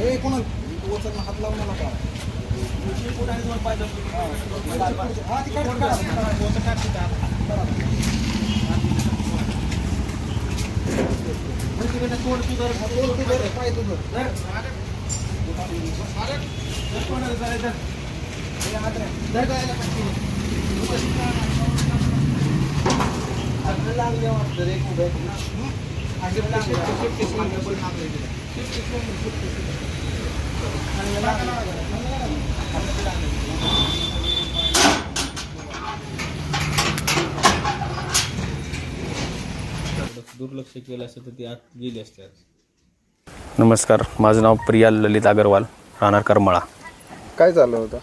हे कोणाला तू उचलला हात लावू नका हा ती काढ, काढ. तोड तू धर, तोड तू धर, पाय तू धर. हात रे. धर गायला पटकन. आपलं लागलं वाटतं रे, खूप आहे. हं? असं लागलं. दुर्लक्ष केलं असतं तर ती आत गेली असते. नमस्कार माझं नाव प्रियाल ललित अगरवाल राहणार करमाळा. काय चाललं होतं?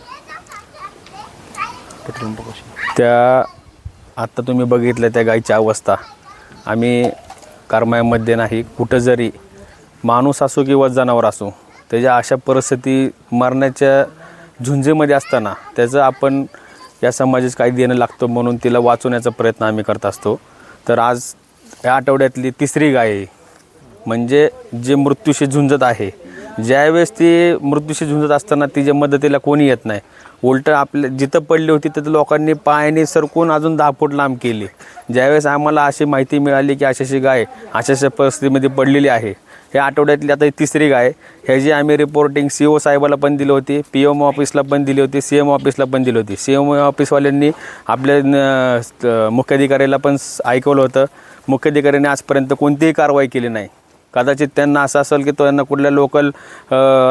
त्या आत्ता तुम्ही बघितलं त्या गायीची अवस्था. आम्ही करमायामध्ये नाही कुठं जरी माणूस असो किंवा जनावर असो त्याच्या अशा परिस्थिती मरण्याच्या झुंजेमध्ये असताना त्याचं आपण या समाजास काही देणं लागतं म्हणून तिला वाचवण्याचा प्रयत्न आम्ही करत असतो. तर आज या आठवड्यातली तिसरी गाय आहे म्हणजे जे मृत्यूशी झुंजत आहे. ज्यावेळेस ती मृत्यूशी झुंजत असताना तिच्या मदतीला कोणी येत नाही. उलटं आपल्या जिथं पडली होती तिथं लोकांनी पायाने सरकून अजून दहा फूट लांब केली. ज्यावेळेस आम्हाला अशी माहिती मिळाली की अशी गाय अशाशा अशा परिस्थितीमध्ये पडलेली आहे. ह्या आठवड्यातली आता तिसरी गाय. ह्याची आम्ही रिपोर्टिंग सी ओ साहेबाला पण दिली होती पी एम ऑफिसला पण दिली होती सी एम ऑफिसला पण दिली होती. सी एम ऑफिसवाल्यांनी आपल्या मुख्याधिकाऱ्याला पण ऐकवलं होतं. मुख्याधिकाऱ्याने आजपर्यंत कोणतीही कारवाई केली नाही. कदाचित त्यांना असं असेल की त्यांना कुठल्या लोकल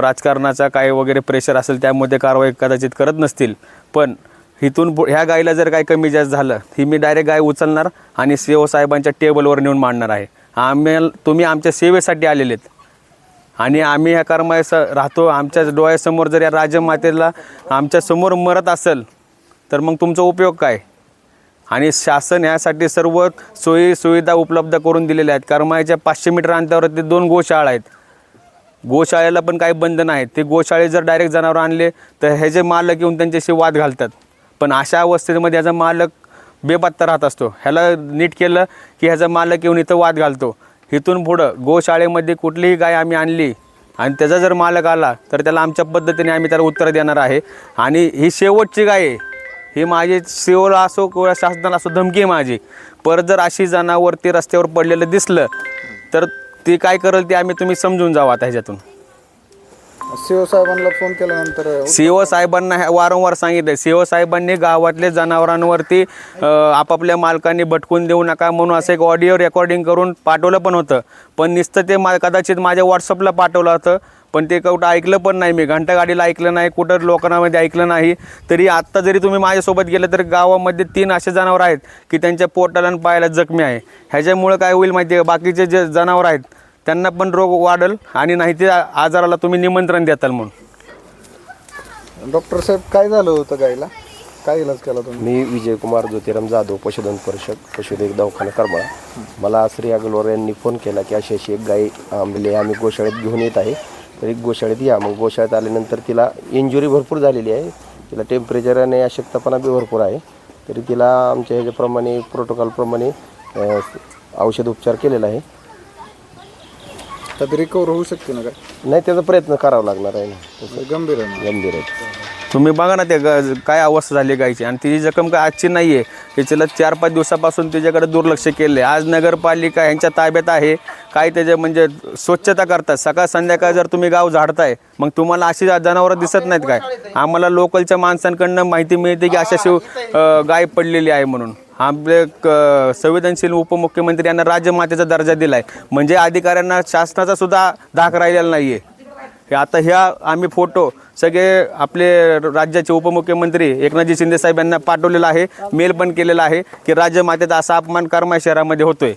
राजकारणाचा काय वगैरे प्रेशर असेल त्यामध्ये कारवाई कदाचित करत नसतील. पण इथून पु- ह्या गायीला जर काही कमी जास्त झालं ही मी डायरेक्ट गाय उचलणार आणि सी ओ साहेबांच्या टेबलवर नेऊन मांडणार आहे. आम्ही तुम्ही आमच्या सेवेसाठी आलेले आहेत. आणि आम्ही ह्या कर्मास राहतो. आमच्या डोळ्यासमोर जर या राजमातेला आमच्यासमोर मरत असेल तर मग तुमचा उपयोग काय? आणि शासन ह्यासाठी सर्व सोयी सुविधा उपलब्ध करून दिलेल्या आहेत. करमाळ्याच्या पाचशे मीटर अंतरावरती दोन गोशाळा आहेत. गोशाळेला पण काही बंधन आहेत ते गोशाळे जर डायरेक्ट जनावर आणले तर ह्याचे मालक येऊन त्यांच्याशी वाद घालतात. पण अशा अवस्थेमध्ये याचा मालक बेपत्ता राहत असतो. ह्याला नीट केलं की ह्याचा मालक येऊन इथं वाद घालतो. इथून पुढं गोशाळेमध्ये कुठलीही गाय आम्ही आणली आणि त्याचा जर मालक आला तर त्याला आमच्या पद्धतीने आम्ही त्याला उत्तर देणार आहे. आणि ही शेवटची गाय आहे. ही माझी सेवला असो किंवा शासनाला असो धमकी आहे माझी. परत जर अशी जनावर ते रस्त्यावर पडलेलं दिसलं तर ते काय करेल ते आम्ही तुम्ही समजून जावा आता ह्याच्यातून. सीओ साहेबांना फोन केल्यानंतर सीओ साहेबांना हे वारंवार सांगितलं सीओ साहेबांनी गावातले जनावरांवरती अ, आपापल्या मालकांनी भटकून देऊ नका म्हणून असं एक ऑडिओ रेकॉर्डिंग करून पाठवलं पण होतं. पण नुसतं ते मा कदाचित माझ्या व्हॉट्सअपला पाठवलं होतं पण ते कुठं ऐकलं पण नाही मी. घंटागाडीला ऐकलं नाही कुठं लोकांमध्ये ऐकलं नाही. तरी आत्ता जरी तुम्ही माझ्यासोबत गेलं तर गावामध्ये तीन असे जनावर आहेत की त्यांच्या पोटाला आणि पायाला जखमी आहे. ह्याच्यामुळं काय होईल माहिती आहे बाकीचे जे जनावर आहेत त्यांना पण रोग वाढेल आणि नाही ते आजाराला तुम्ही निमंत्रण देताल म्हणून. डॉक्टर साहेब काय झालं होतं गायला? काय इलाज केला तुम्ही? मी विजयकुमार ज्योतिराम जाधव पशुधन परिषद पशुधन दवाखाना करमाळा. मला श्री अगलवार यांनी फोन केला की अशी अशी एक गाय आंबली आम्ही गोशाळेत घेऊन येत आहे. तर एक गोशाळेत या मग गोशाळेत आल्यानंतर तिला इंजुरी भरपूर झालेली आहे. तिला टेम्परेचर आणि अशक्तपणा बी भरपूर आहे. तरी तिला आमच्या ह्याच्याप्रमाणे प्रोटोकॉलप्रमाणे औषध उपचार केलेला आहे. तर रिकवर होऊ शकते ना काय? नाही त्याचा प्रयत्न करावा लागणार आहे तसं गंभीर आहे ना. गंभीर आहे. तुम्ही बघा ना ते ग काय अवस्था झाली गायची आणि तिची जखम काय आजची नाही आहे तिच्याला चार पाच दिवसापासून तिच्याकडे दुर्लक्ष केलं आहे आज नगरपालिका यांच्या ताब्यात आहे. काय त्याचे म्हणजे स्वच्छता करतात. सकाळ संध्याकाळ जर तुम्ही गाव झाडताय मग तुम्हाला अशी जनावरं दिसत नाहीत काय? आम्हाला लोकलच्या माणसांकडनं माहिती मिळते की अशा शिव अ, गाय पडलेली आहे म्हणून. आपले क- संवेदनशील उपमुख्यमंत्री यांना राज्यमातेचा दर्जा दिला आहे म्हणजे अधिकाऱ्यांना शासनाचा सुद्धा धाक राहिलेला नाही आहे हे आता ह्या आम्ही फोटो सगळे आपले राज्याचे उपमुख्यमंत्री एकनाथजी शिंदे साहेब यांना पाठवलेला आहे. मेल पण केलेला आहे की राज्यमातेचा असा अपमान करमाय शहरामध्ये होतोय.